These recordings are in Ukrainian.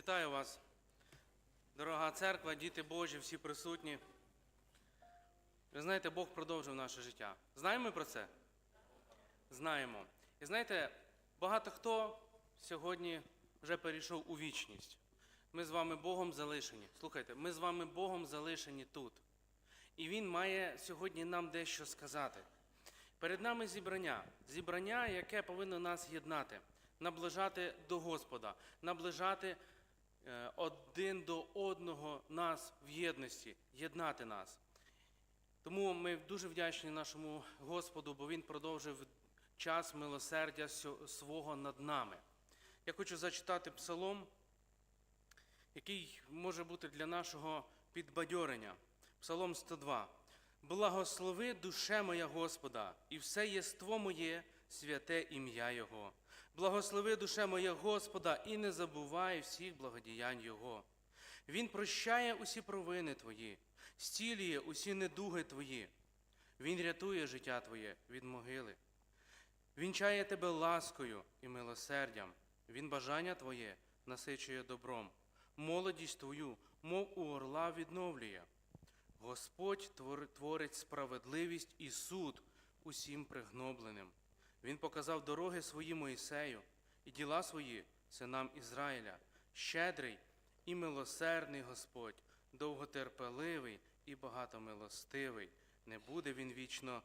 Вітаю вас, дорога церква, діти Божі, всі присутні. Ви знаєте, Бог продовжив наше життя. Знаємо ми про це? Знаємо. І знаєте, багато хто сьогодні вже перейшов у вічність. Ми з вами Богом залишені. Слухайте, ми з вами Богом залишені тут. І Він має сьогодні нам дещо сказати. Перед нами зібрання, зібрання, яке повинно нас єднати, наближати до Господа, наближати один до одного нас в єдності, єднати нас. Тому ми дуже вдячні нашому Господу, бо Він продовжив час милосердя свого над нами. Я хочу зачитати псалом, який може бути для нашого підбадьорення. Псалом 102. Благослови душе моя Господа, і все єство моє, святе ім'я Його. Благослови душе моя Господа, і не забувай всіх благодіянь Його. Він прощає усі провини твої, зцілює усі недуги твої. Він рятує життя твоє від могили. Вінчає тебе ласкою і милосердям. Він бажання твоє насичує добром. Молодість твою, мов у орла, відновлює. Господь творить справедливість і суд усім пригнобленим. Він показав дороги свої Моїсею і діла свої синам Ізраїля. Щедрий і милосердний Господь, довготерпеливий і багатомилостивий. Не буде він вічно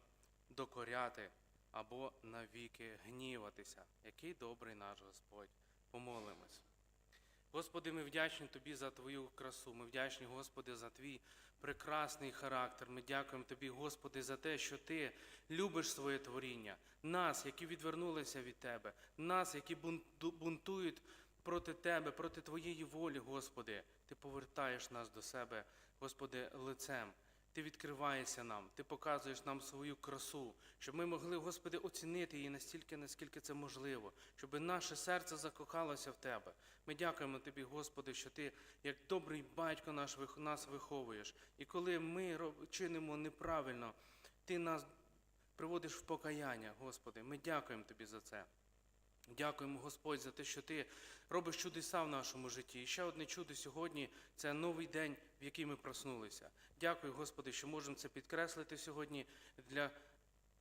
докоряти або навіки гніватися. Який добрий наш Господь. Помолимось. Господи, ми вдячні Тобі за Твою красу. Ми вдячні, Господи, за Твій прекрасний характер. Ми дякуємо Тобі, Господи, за те, що Ти любиш своє творіння, нас, які відвернулися від Тебе, нас, які бунту- бунтують проти Тебе, проти Твоєї волі, Господи. Ти повертаєш нас до себе, Господи, лицем. Ти відкриваєшся нам, ти показуєш нам свою красу, щоб ми могли, Господи, оцінити її настільки, наскільки це можливо, щоб наше серце закохалося в Тебе. Ми дякуємо Тобі, Господи, що Ти, як добрий батько наш, нас виховуєш. І коли ми чинимо неправильно, Ти нас приводиш в покаяння, Господи. Ми дякуємо Тобі за це. Дякуємо, Господь, за те, що Ти робиш чудеса в нашому житті. І ще одне чудо сьогодні це новий день, в який ми проснулися. Дякую, Господи, що можемо це підкреслити сьогодні для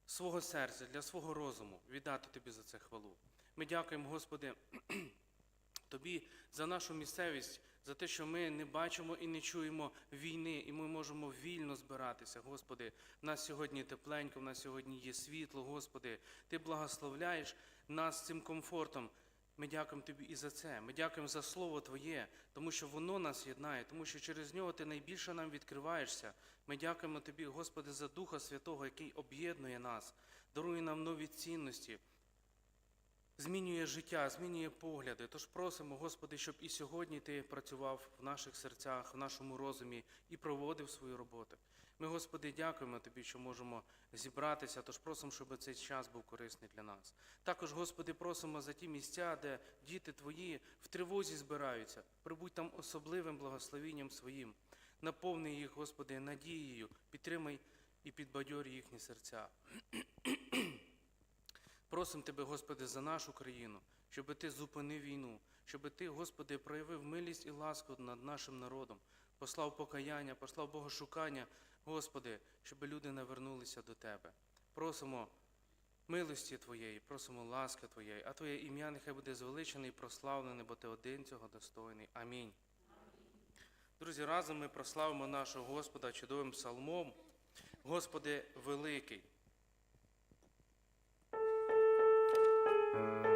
свого серця, для свого розуму, віддати Тобі за це хвалу. Ми дякуємо, Господи, Тобі за нашу місцевість, за те, що ми не бачимо і не чуємо війни, і ми можемо вільно збиратися. Господи, в нас сьогодні тепленько, в нас сьогодні є світло, Господи. Ти благословляєш нас цим комфортом. Ми дякуємо Тобі і за це. Ми дякуємо за Слово Твоє, тому що воно нас єднає, тому що через нього Ти найбільше нам відкриваєшся. Ми дякуємо Тобі, Господи, за Духа Святого, який об'єднує нас, дарує нам нові цінності, змінює життя, змінює погляди. Тож просимо, Господи, щоб і сьогодні Ти працював в наших серцях, в нашому розумі і проводив свою роботу. Ми, Господи, дякуємо Тобі, що можемо зібратися, тож просимо, щоб цей час був корисний для нас. Також, Господи, просимо за ті місця, де діти Твої в тривозі збираються. Прибудь там особливим благословінням своїм. Наповни їх, Господи, надією, підтримай і підбадьорь їхні серця. Просимо Тебе, Господи, за нашу країну, щоб Ти зупинив війну, щоб Ти, Господи, проявив милість і ласку над нашим народом, послав покаяння, послав богошукання, Господи, щоб люди навернулися до Тебе. Просимо милості Твоєї, просимо ласки Твоєї, а Твоє ім'я нехай буде звеличене і прославлене, бо Ти один цього достойний. Амінь. Друзі, разом ми прославимо нашого Господа чудовим псалмом. Господи великий. Господи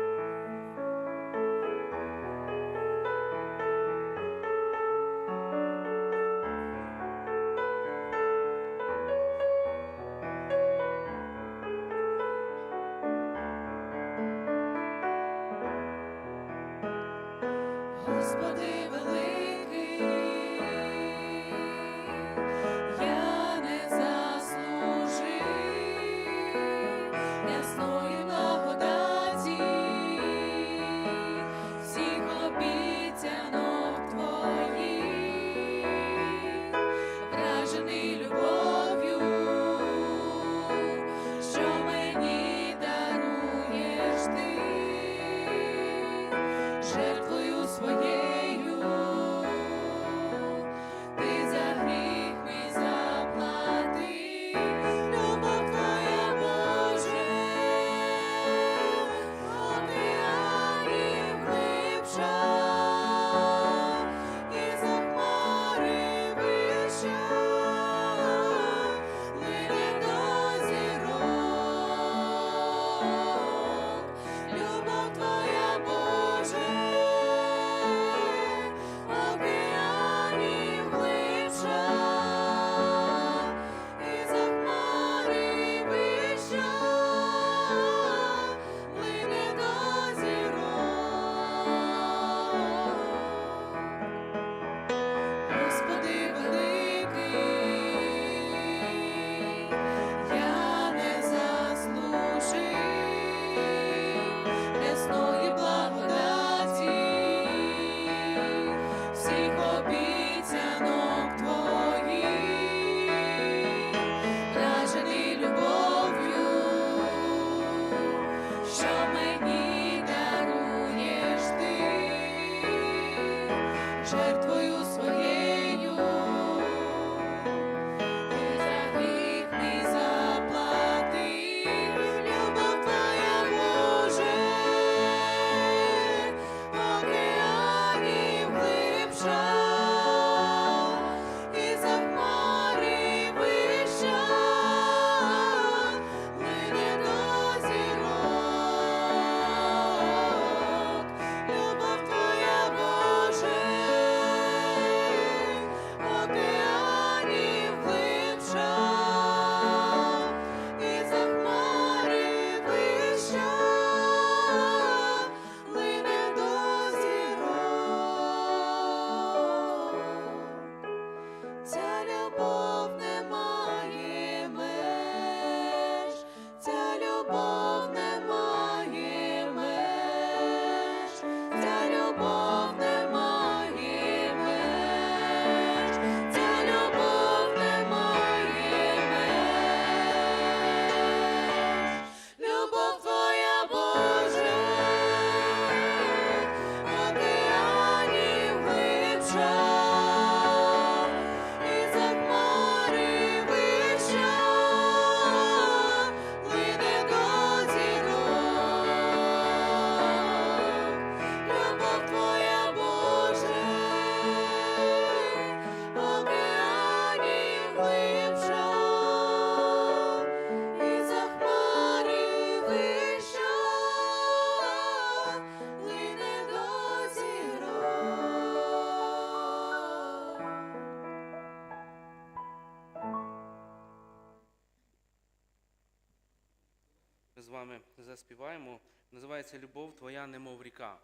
співаємо, називається Любов Твоя, немов ріка.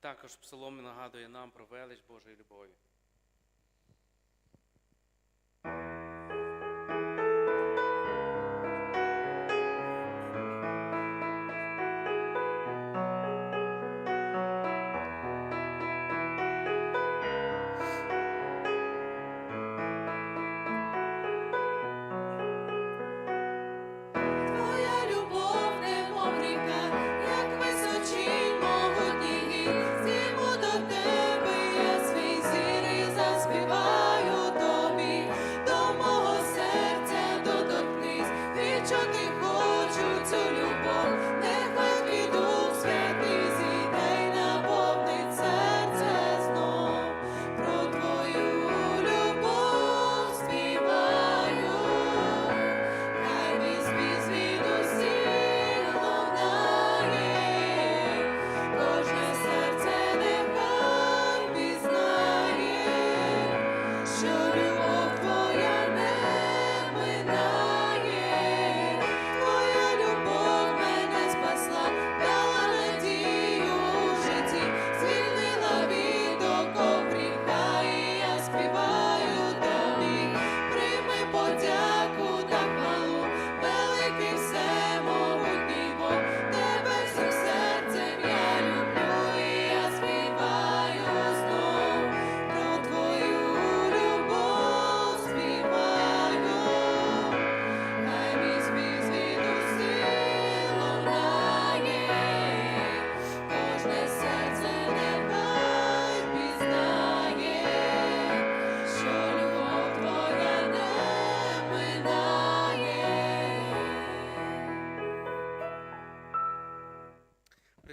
Також псалом нагадує нам про велич Божої любові.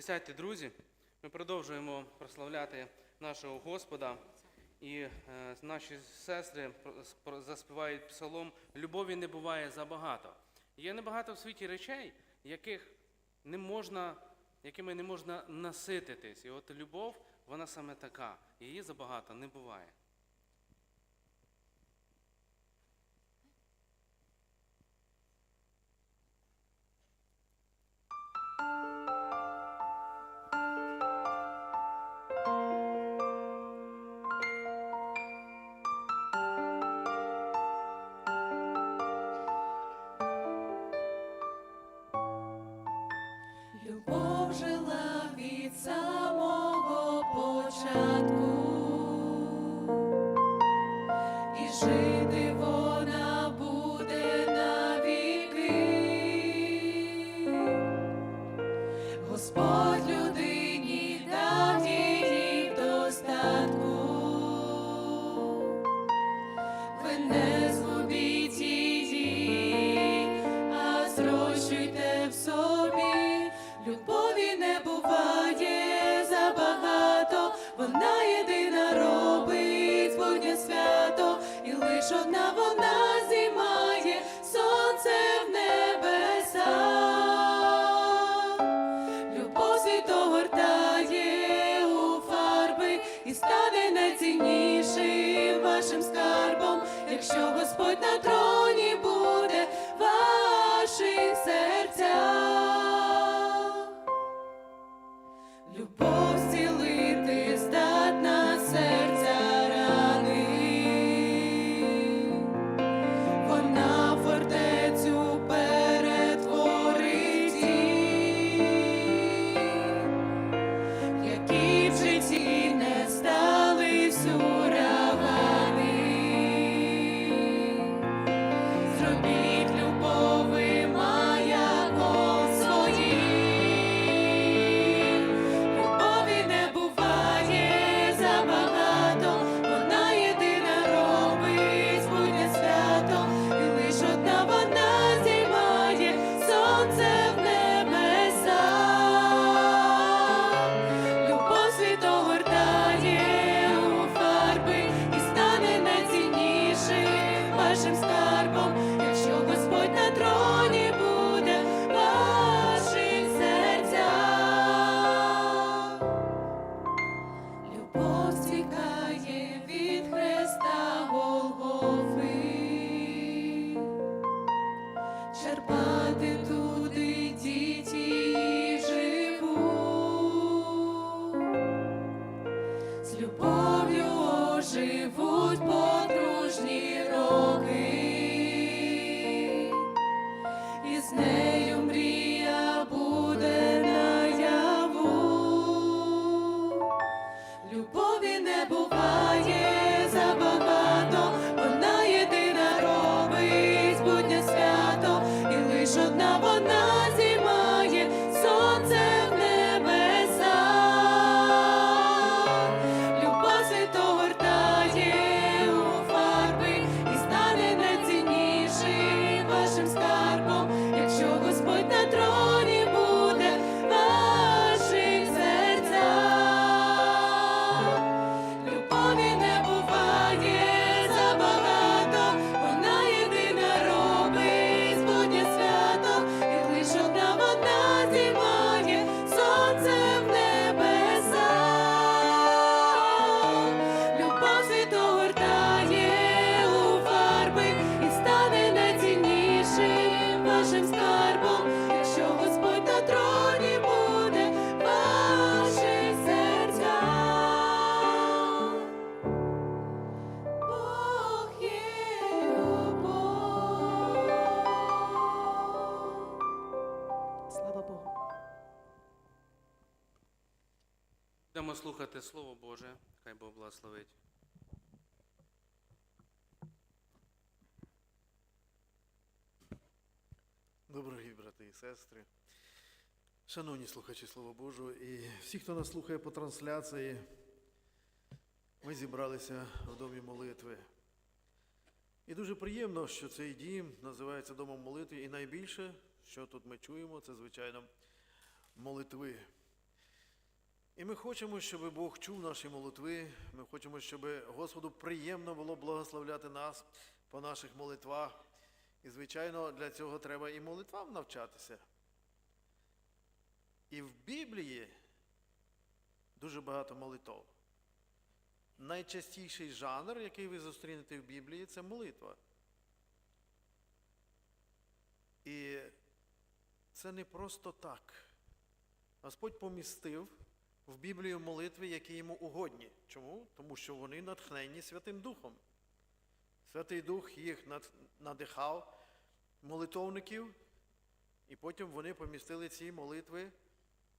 Присядьте, друзі, ми продовжуємо прославляти нашого Господа, і е, наші сестри заспівають псалом Любові не буває забагато. Є небагато в світі речей, яких не можна, якими не можна насититись. І от любов, вона саме така. Її забагато не буває. was. Слухати Слово Боже, хай Бог благословить. Дорогі брати і сестри, шановні слухачі Слова Божого і всі, хто нас слухає по трансляції, ми зібралися в домі молитви. І дуже приємно, що цей дім називається домом молитви, і найбільше, що тут ми чуємо, це, звичайно, молитви. І ми хочемо, щоб Бог чув наші молитви. Ми хочемо, щоб Господу приємно було благословляти нас по наших молитвах. І, звичайно, для цього треба і молитвам навчатися. І в Біблії дуже багато молитов. Найчастіший жанр, який ви зустрінете в Біблії, це молитва. І це не просто так. Господь помістив в Біблію молитви, які йому угодні. Чому? Тому що вони натхнені Святим Духом. Святий Дух їх надихав молитовників, і потім вони помістили ці молитви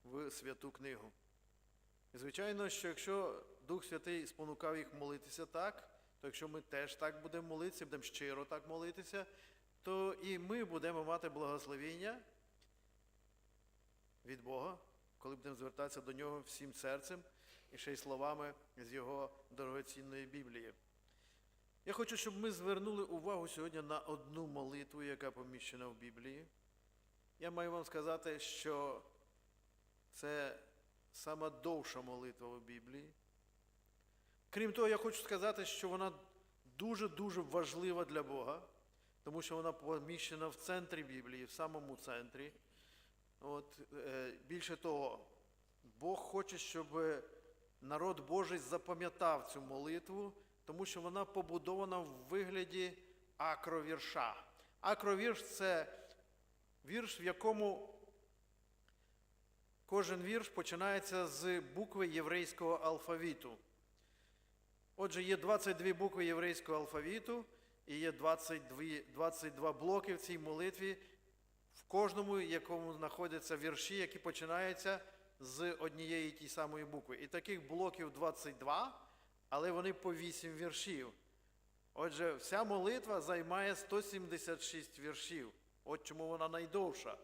в святу книгу. І, звичайно, що якщо Дух Святий спонукав їх молитися так, то якщо ми теж так будемо молитися, будемо щиро так молитися, то і ми будемо мати благословіння від Бога, коли будемо звертатися до нього всім серцем і ще й словами з його дорогоцінної Біблії. Я хочу, щоб ми звернули увагу сьогодні на одну молитву, яка поміщена в Біблії. Я маю вам сказати, що це сама довша молитва в Біблії. Крім того, я хочу сказати, що вона дуже-дуже важлива для Бога, тому що вона поміщена в центрі Біблії, в самому центрі. От, е, більше того, Бог хоче, щоб народ Божий запам'ятав цю молитву, тому що вона побудована в вигляді акровірша. Акровірш це вірш, в якому кожен вірш починається з букви єврейського алфавіту. Отже, є 22 букви єврейського алфавіту і є 22, 22 блоки в цій молитві, в кожному якому знаходяться вірші, які починаються з однієї тієї самої букви. І таких блоків 22, але вони по 8 віршів. Отже, вся молитва займає 176 віршів. От чому вона найдовша.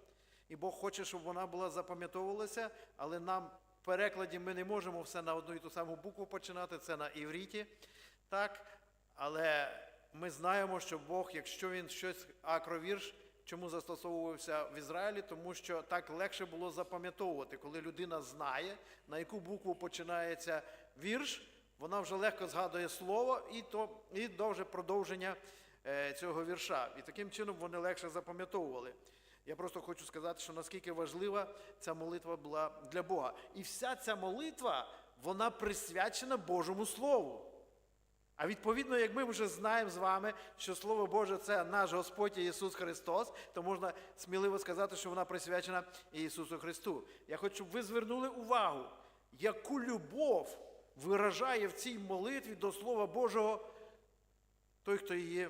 І Бог хоче, щоб вона була запам'ятовувалася, але нам в перекладі ми не можемо все на одну і ту саму букву починати, це на івріті. Так? Але ми знаємо, що Бог, якщо він щось акровірш, чому застосовувався в Ізраїлі, тому що так легше було запам'ятовувати, коли людина знає, на яку букву починається вірш, вона вже легко згадує слово і, то, і довже продовження е, цього вірша. І таким чином вони легше запам'ятовували. Я просто хочу сказати, що наскільки важлива ця молитва була для Бога. І вся ця молитва, вона присвячена Божому Слову. А відповідно, як ми вже знаємо з вами, що Слово Боже це наш Господь Ісус Христос, то можна сміливо сказати, що вона присвячена Ісусу Христу. Я хочу, щоб ви звернули увагу, яку любов виражає в цій молитві до Слова Божого той, хто її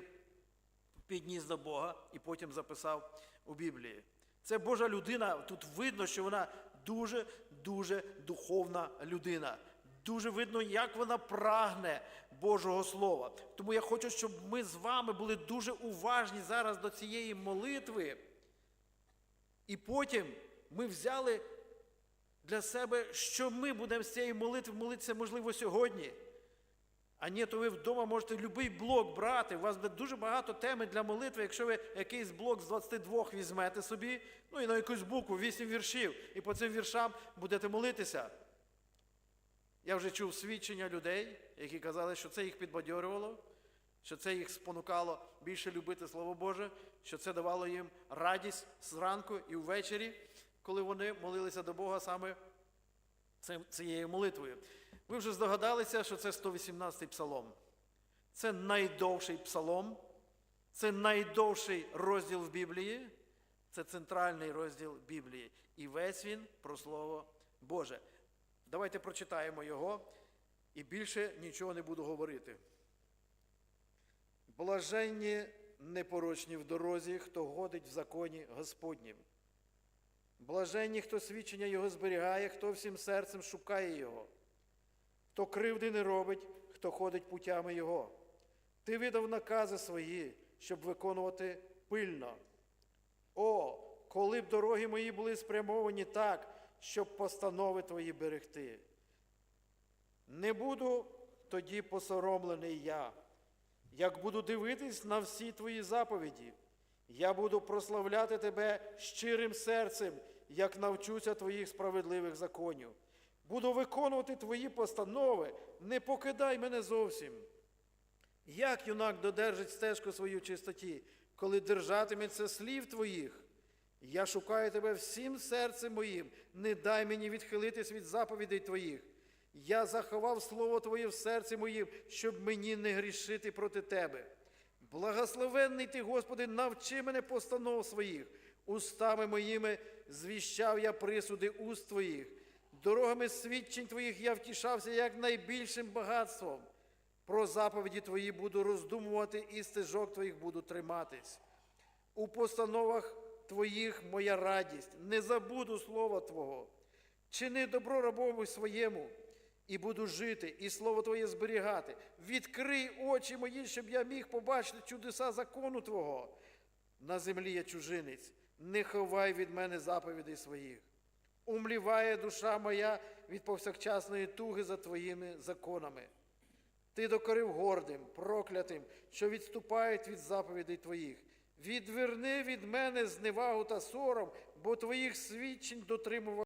підніс до Бога і потім записав у Біблії. Це Божа людина. Тут видно, що вона дуже-дуже духовна людина. Дуже видно, як вона прагне Божого Слова. Тому я хочу, щоб ми з вами були дуже уважні зараз до цієї молитви. І потім ми взяли для себе, що ми будемо з цієї молитви молитися, можливо, сьогодні. А ні, то ви вдома можете будь-який блок брати. У вас буде дуже багато теми для молитви, якщо ви якийсь блок з 22 візьмете собі, ну і на якусь букву, 8 віршів, і по цим віршам будете молитися. Я вже чув свідчення людей, які казали, що це їх підбадьорювало, що це їх спонукало більше любити Слово Боже, що це давало їм радість зранку і ввечері, коли вони молилися до Бога саме цією молитвою. Ви вже здогадалися, що це 118-й псалом. Це найдовший псалом, це найдовший розділ в Біблії, це центральний розділ Біблії. І весь він про Слово Боже. Давайте прочитаємо його і більше нічого не буду говорити. Блаженні непорочні в дорозі, хто ходить в законі Господнім. Блаженні, хто свідчення Його зберігає, хто всім серцем шукає Його, хто кривди не робить, хто ходить путями Його. Ти видав накази свої, щоб виконувати пильно. О, коли б дороги мої були спрямовані так, щоб постанови твої берегти. Не буду тоді посоромлений я, як буду дивитись на всі твої заповіді. Я буду прославляти тебе щирим серцем, як навчуся твоїх справедливих законів. Буду виконувати твої постанови, не покидай мене зовсім. Як юнак додержить стежку свою чистоті, коли держатиметься слів твоїх? Я шукаю тебе всім серцем моїм, не дай мені відхилитись від заповідей твоїх. Я заховав слово Твоє в серці моїм, щоб мені не грішити проти тебе. Благословенний ти, Господи, навчи мене постанов своїх. Устами моїми звіщав я присуди уст Твоїх. Дорогами свідчень Твоїх я втішався як найбільшим багатством. Про заповіді Твої буду роздумувати і стежок Твоїх буду триматись. У постановах Твоїх моя радість, не забуду слова Твого. Чини добро рабові своєму, і буду жити, і слово Твоє зберігати. Відкрий очі мої, щоб я міг побачити чудеса закону Твого. На землі я чужинець, не ховай від мене заповідей своїх. Умліває душа моя від повсякчасної туги за Твоїми законами. Ти докорив гордим, проклятим, що відступають від заповідей Твоїх. Відверни від мене зневагу та сором, бо Твоїх свідчень дотримував.